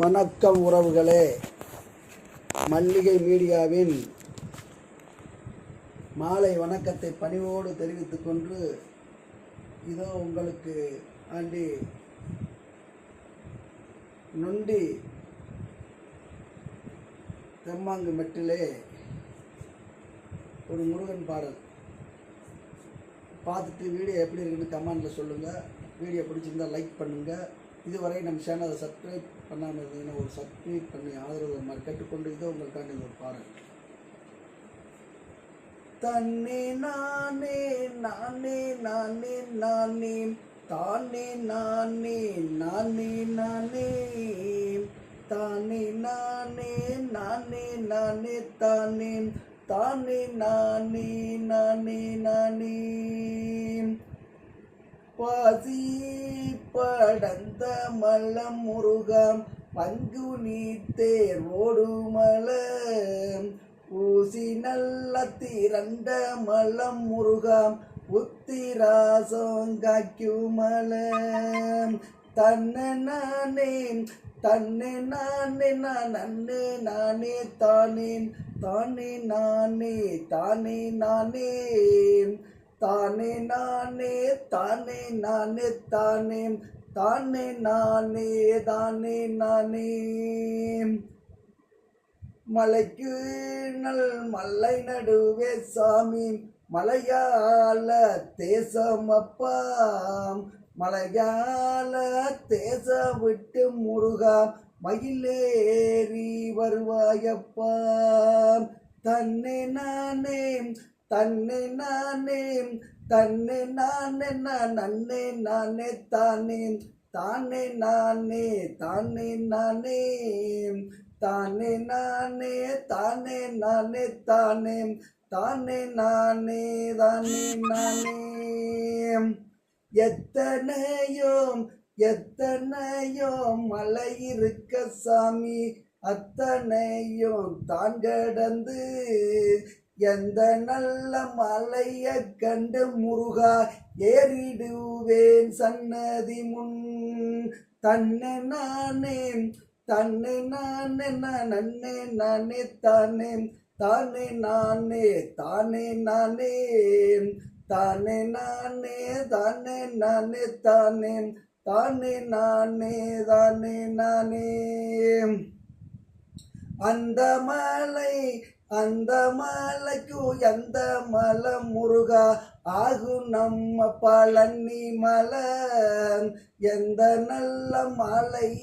வணக்கம் உறவுகளே. மல்லிகை மீடியாவின் மாலை வணக்கத்தை பணிவோடு தெரிவித்துக் கொண்டு இதோ உங்களுக்கு ஆண்டி நொண்டி தெம்மாங்கு மெட்டிலே ஒரு முருகன் பாடல். பார்த்துட்டு வீடியோ எப்படி இருக்குன்னு கமெண்டில் சொல்லுங்கள் வீடியோ பிடிச்சிருந்தா லைக் பண்ணுங்கள் இதுவரை நம் சேனலை சப்ஸ்கிரைப் பண்ணாமல் இருந்தீங்கன்னா ஒரு சப்ஸ்கிரைப் பண்ணி ஆதரவு மாதிரி கேட்டுக்கொண்டு இதோ உங்களுக்காண்டி ஒரு பாருங்கள் தன்னே நானே நானே நானே நானே தானே நானே நானே நானே தானே நானே நானே நானே தானே தானே நானே நானே நானே. பாசி படந்த மல்லம் முருகம் பங்கு நீ தேர் பூசி நல்ல திரண்ட மலம் முருகம் உத்திராசம் காய்க்குமலம் தன்னை நானே தன்னை நானே நான் அண்ணே நானே தானே தானே நானே தானே நானே. தானே நானே தானே நானே தானே தானே நானே தானே நானே. மலைக்கு நல் மலை நடுவே சாமி மலையாள தேசம் அப்பா மலையாள தேச விட்டு முருகா மயிலேறி வருவாயப்பா. தன்னை நானே தன்னை நானே தன்னை நானே நான் நன்னே நானே தானே தானே நானே தானே நானே தானே நானே தானே நானே தானே தானே நானே தானே நானே. எத்தனையோம் எத்தனையோம் மலை இருக்க சாமி அத்தனையும் தான் கடந்து எந்த நல்ல மலைய கண்டு முருகா ஏறிடுவேன் சன்னதி முன்? தன்னை நானே தன்னை நானே நான் நன்னே நானே தானே தானே நானே தானே நானே தானே நானே தானே நானே தானே தானே நானே தானே நானே. அந்த மலை அந்த மலைக்கு எந்த மலை முருகா? ஆகும் நம்ம பழனி மலை. எந்த நல்ல மலை